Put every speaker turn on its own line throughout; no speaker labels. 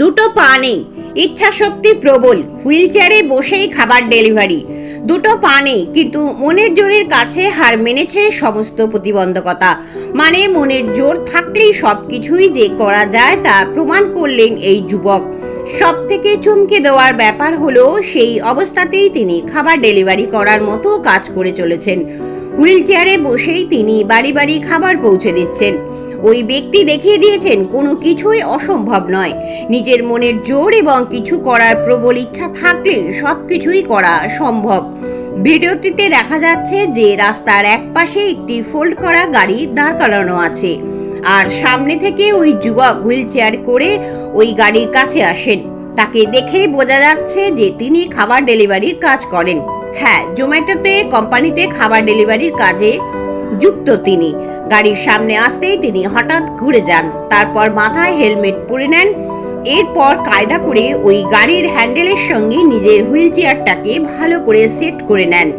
দুটো পা নেই। ইচ্ছাশক্তি প্রবল হুইল চেয়ারে বসেই খাবার ডেলিভারি। দুটো পা নেই, কিন্তু মনের জোরের কাছে হার মেনেছে সমস্ত প্রতিবন্ধকতা। মানে মনের জোর থাকলেই সব কিছুই যে করা যায় তা প্রমাণ করলেন এই যুবক। সব থেকে চমকে দেওয়ার ব্যাপার হলো সেই অবস্থাতেই তিনি খাবার ডেলিভারি করার মতো কাজ করে চলেছেন। হুইল চেয়ারে বসেই তিনি বাড়ি বাড়ি খাবার পৌঁছে দিচ্ছেন। ওই ব্যক্তি দেখিয়ে দিয়েছেন, কোনো কিছুই অসম্ভব নয়। নিজের মনের জোর এবং কিছু করার প্রবল ইচ্ছা থাকলে সব কিছুই করা সম্ভব। ভিডিওটিতে দেখা যাচ্ছে যে রাস্তার এক পাশে একটি ফোল্ড করা গাড়ি দাঁড় করানো আছে, আর সামনে থেকে ওই যুবক হুইল চেয়ার করে ওই গাড়ির কাছে আসেন। তাকে দেখেই বোঝা যাচ্ছে যে তিনি খাবার ডেলিভারির কাজ করেন। হ্যাঁ জোম্যাটোতে, কোম্পানিতে খাবার ডেলিভারির কাজে যুক্ত তিনি। গাড়ির সামনে আসতেই তিনি হঠাৎ ঘুরে যান। তারপর মাথায় হেলমেট পরে নেন। এরপর কায়দা করে ওই গাড়ির হ্যান্ডেলের সঙ্গে নিজের হুইল চেয়ারটাকে ভালো করে সেট করে নেন।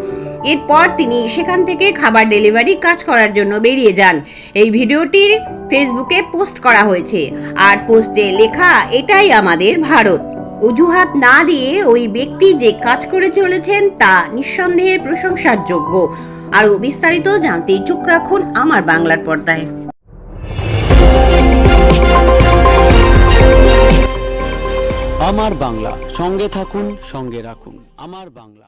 এরপর তিনি সেখান থেকে খাবার ডেলিভারি কাজ করার জন্য বেরিয়ে যান। এই ভিডিওটি ফেসবুকে পোস্ট করা হয়েছে। আর পোস্টে লেখা, এটাই আমাদের ভারত। অজুহাত না দিয়ে ওই ব্যক্তি যে কাজ করে চলেছেন তা নিঃসন্দেহে প্রশংসার যোগ্য। আরও বিস্তারিত জানতে চোখ রাখুন আমার বাংলার পর্দায়।
আমার বাংলা, সঙ্গে থাকুন, সঙ্গে রাখুন। আমার বাংলা।